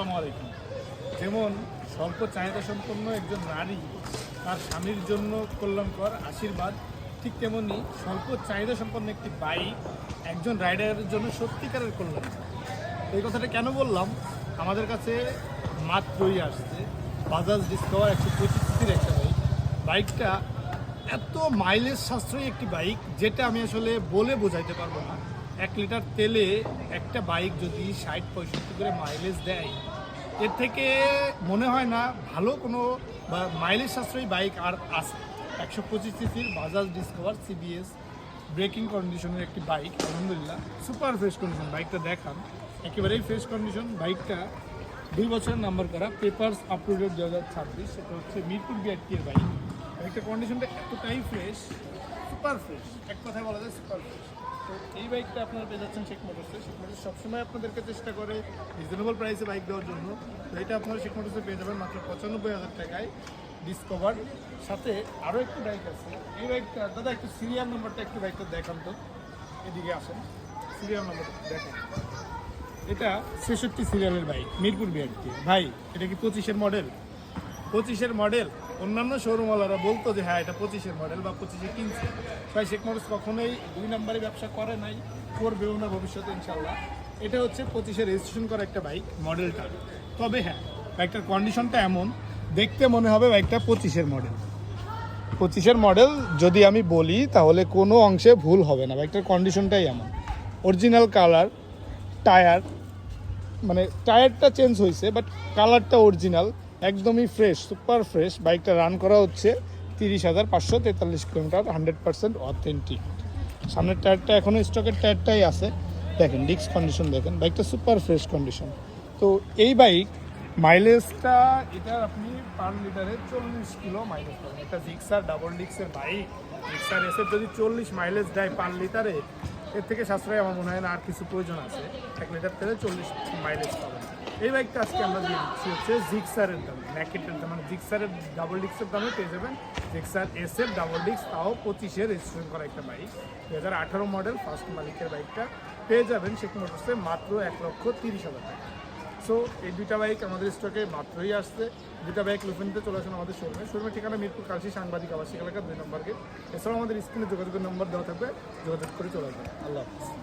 আসসালামু আলাইকুম। যেমন স্বল্প চাহিদা সম্পন্ন একজন নারী তার স্বামীর জন্য কল্যাণকর আশীর্বাদ, ঠিক তেমনি স্বল্প চাহিদা সম্পন্ন একটি বাইক একজন রাইডারের জন্য সত্যিকারের কল্যাণ। এই কথাটা কেন বললাম? আমাদের কাছে মাত্রই আসছে। বাজাজ ডিসকভার একশো পঁচিশ সিসির একটা বাইক বাইকটা এত মাইলেজ সাশ্রয়ী একটি বাইক যেটা আমি আসলে বলে বোঝাইতে পারব না। এক লিটার তেলে একটা বাইক যদি ষাট পঁয়ষট্টি করে মাইলেজ দেয়, এর থেকে মনে হয় না ভালো কোনো বা মাইলেজ সাশ্রয়ী বাইক আর আছে। একশো পঁচিশ সিসির বাজাজ ডিসকভার সিবিএস ব্রেকিং কন্ডিশনের একটি বাইক, আলহামদুলিল্লাহ। সুপার ফ্রেশ কন্ডিশন বাইকটা দেখান। একেবারেই ফ্রেশ কন্ডিশন বাইকটা দুই বছরের নাম্বার করা পেপারস আপলোডেড দু হাজার ছাব্বিশ, সেটা হচ্ছে মিরপুর বিআরটি এর বাইক। বাইকটার কন্ডিশনটা এতটাই ফ্রেশ সুপার ফ্রেশ এক কথায় বলা যায় সুপার ফ্রেশ তো এই বাইকটা আপনারা পেয়ে যাচ্ছেন শেখ মোটরসে শেখ মোটরস সবসময় আপনাদেরকে চেষ্টা করে রিজনেবল প্রাইসে বাইক দেওয়ার জন্য। তো এটা আপনারা শেখ মোটরসে পেয়ে যাবেন মাত্র পঁচানব্বই হাজার টাকায় ডিসকভার সাথে আরও একটি বাইক আছে। এই বাইকটা দাদা, একটু সিরিয়াল নাম্বারটা একটু বাইকটা দেখান তো। এদিকে আসেন। সিরিয়াল নাম্বারটা দেখান। এটা ছেষট্টি সিরিয়ালের বাইক মিরপুর বিআরটি ভাই, এটা কি পঁচিশের মডেল পঁচিশের মডেল অন্যান্য শোরুমওয়ালারা বলতো যে হ্যাঁ এটা পঁচিশের মডেল বা পঁচিশে কিনছে। ভাই শেখ মোটরস কখনোই দুই নম্বরে ব্যবসা করে নাই, করবেও না ভবিষ্যতে ইনশাল্লাহ এটা হচ্ছে পঁচিশে রেজিস্ট্রেশন করা একটা বাইক মডেলটা তবে হ্যাঁ বাইকটার কন্ডিশনটা এমন, দেখতে মনে হবে বাইকটা পঁচিশের মডেল পঁচিশের মডেল যদি আমি বলি, তাহলে কোনো অংশে ভুল হবে না। বাইকটার কন্ডিশনটাই এমন। অরিজিনাল কালার টায়ার মানে টায়ারটা চেঞ্জ হয়েছে বাট কালারটা অরিজিনাল একদমই ফ্রেশ সুপার ফ্রেশ বাইকটা রান করা হচ্ছে তিরিশ হাজার পাঁচশো তেতাল্লিশ কিলোমিটার হান্ড্রেড পার্সেন্ট অথেন্টিক সামনের টায়ারটা এখনও স্টকের টায়ারটাই আছে। দেখেন ডিক্স কন্ডিশন দেখেন। বাইকটা সুপার ফ্রেশ কন্ডিশন তো এই বাইক মাইলেজটা এটা আপনি পার লিটারে চল্লিশ কিলো মাইলেজ পাবেন। একটা জিক্সার ডাবল ডিক্সের বাইক জিক্সার এসে যদি চল্লিশ মাইলেজ দেয় পার লিটারে এর থেকে সাশ্রয় আমার মনে হয় না আর কিছু প্রয়োজন আছে। এক লিটার তেলে চল্লিশ মাইলেজ পাবেন। এই বাইকটা আজকে আমরা দিচ্ছি হচ্ছে জিক্সারের দামে। ন্যাকেটের দাম মানে জিক্সারের ডাবল ডিক্সের দামে পেয়ে যাবেন জিক্সার এস এর ডাবল ডিক্স তাও পঁচিশে রেজিস্ট্রেশন করা একটা বাইক দু হাজার আঠারো মডেল ফার্স্ট মালিকের বাইকটা পেয়ে যাবেন শেখ মোটরসে মাত্র এক লক্ষ তিরিশ হাজার টাকা। সো এই দুইটা বাইক আমাদের স্টকে মাত্রই আসছে। দুইটা বাইক লুফেনিতে চলে আসেন আমাদের শোরুমে শোরুমের ঠিকানা মিরপুর কালসি সাংবাদিক আবাসিক এলাকা দুই নম্বরকে এছাড়াও আমাদের স্ক্রিনে যোগাযোগের নম্বর দেওয়া থাকবে। যোগাযোগ করে চলে আসবেন। আল্লাহ হাফিজ।